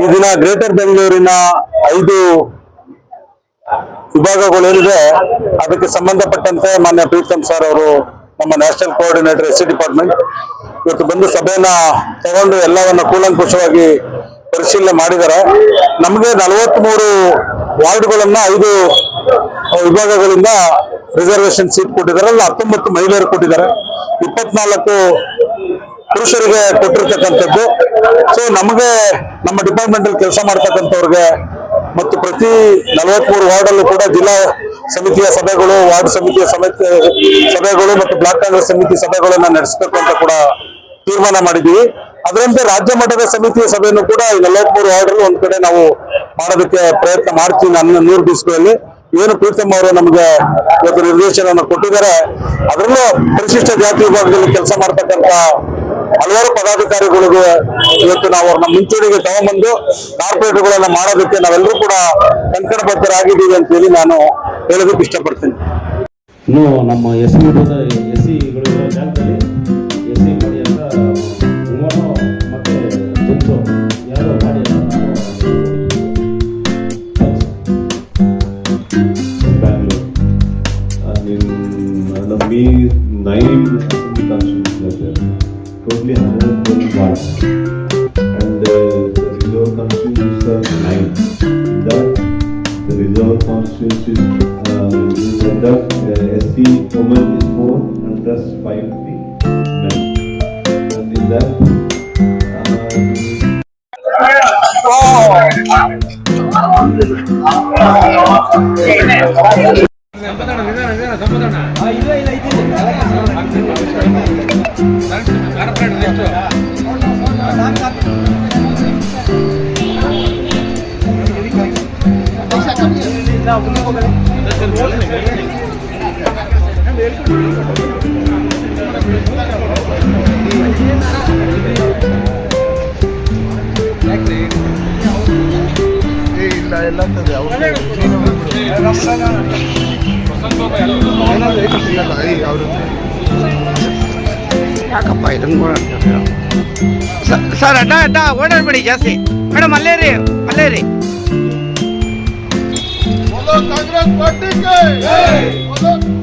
ಈ ದಿನ ಗ್ರೇಟರ್ ಬೆಂಗಳೂರಿನ ಐದು ವಿಭಾಗಗಳೇನಿದೆ ಅದಕ್ಕೆ ಸಂಬಂಧಪಟ್ಟಂತೆ ಮಾನ್ಯ ಪ್ರೀತಮ್ ಸರ್ ಅವರು ನಮ್ಮ national coordinator S C department ಇವತ್ತು ಬಂದು ಸಭೆಯನ್ನ ತಗೊಂಡು ಎಲ್ಲವನ್ನ ಕೂಲಂಕುಷವಾಗಿ ಪರಿಶೀಲನೆ ಮಾಡಿದ್ದಾರೆ. ನಮಗೆ ನಲವತ್ಮೂರು ವಾರ್ಡ್ಗಳನ್ನ ಐದು ವಿಭಾಗಗಳಿಂದ ರಿಸರ್ವೇಶನ್ ಸೀಟ್ ಕೊಟ್ಟಿದ್ದಾರೆ. ಅಲ್ಲಿ ಹತ್ತೊಂಬತ್ತು ಮಹಿಳೆಯರು ಕೊಟ್ಟಿದ್ದಾರೆ. ಇಪ್ಪತ್ನಾಲ್ಕು ಪುರುಷರಿಗೆ ಕೊಟ್ಟಿರ್ತಕ್ಕಂಥದ್ದು. ಸೊ ನಮಗೆ ನಮ್ಮ ಡಿಪಾರ್ಟ್ಮೆಂಟ್ ಅಲ್ಲಿ ಕೆಲಸ ಮಾಡ್ತಕ್ಕಂಥವ್ರಿಗೆ ಮತ್ತು ಪ್ರತಿ ನಲವತ್ಮೂರು ವಾರ್ಡಲ್ಲೂ ಕೂಡ ಜಿಲ್ಲಾ ಸಮಿತಿಯ ಸಭೆಗಳು, ವಾರ್ಡ್ ಸಮಿತಿಯ ಸಮಿತಿ ಸಭೆಗಳು ಮತ್ತು ಬ್ಲಾಕ್ ಕಾಂಗ್ರೆಸ್ ಸಮಿತಿ ಸಭೆಗಳನ್ನ ನಡೆಸಬೇಕು ಅಂತ ಕೂಡ ತೀರ್ಮಾನ ಮಾಡಿದ್ದೀವಿ. ಅದರಂತೆ ರಾಜ್ಯ ಮಟ್ಟದ ಸಮಿತಿಯ ಸಭೆಯನ್ನು ಕೂಡ ಈ ನಲವತ್ಮೂರು ವಾರ್ಡಲ್ಲೂ ಒಂದ್ ಕಡೆ ನಾವು ಮಾಡೋದಕ್ಕೆ ಪ್ರಯತ್ನ ಮಾಡ್ತೀವಿ ನನ್ನ ನೂರು ದಿವಸಗಳಲ್ಲಿ ಏನು ಪ್ರೀತಮ್ ಅವರು ನಮಗೆ ಇವತ್ತು ನಿರ್ದೇಶನವನ್ನು ಕೊಟ್ಟಿದ್ದಾರೆ. ಅದರಲ್ಲೂ ಪರಿಶಿಷ್ಟ ಜಾತಿ ವಿಭಾಗದಲ್ಲಿ ಕೆಲಸ ಮಾಡ್ತಕ್ಕಂಥ ಹಲವಾರು ಪದಾಧಿಕಾರಿಗಳಿಗೂ ಇವತ್ತು ನಾವು ಅವ್ರನ್ನ ಮುಂಚೂಣಿಗೆ ತಗೊಂಡ್ಬಂದು ಕಾರ್ಪೊರೇಟ್ಗಳನ್ನ ಮಾಡೋದಕ್ಕೆ ನಾವೆಲ್ಲರೂ ಕೂಡ ಕಂಕಣಬದ್ಧರಾಗಿದ್ದೀವಿ ಅಂತ ಹೇಳಿ ನಾನು ಹೇಳೋದಕ್ಕೆ ಇಷ್ಟಪಡ್ತೀನಿ ಇನ್ನು ನಮ್ಮ S S C. And in uh, you send us SC woman is 4 and plus 5 men. And in that, uh, ಯಾಕಪ್ಪ ಇದನ್ನು ಸರ್ ಅಡ್ಡ ಅಡ್ಡ ಓಡಾಡ್ಬೇಡಿ ಜಾಸ್ತಿ. ಮೇಡಮ್ ಅಲ್ಲೇ ರೀ ಅಲ್ಲೇ ರೀ कांग्रेस पार्टी के बोलो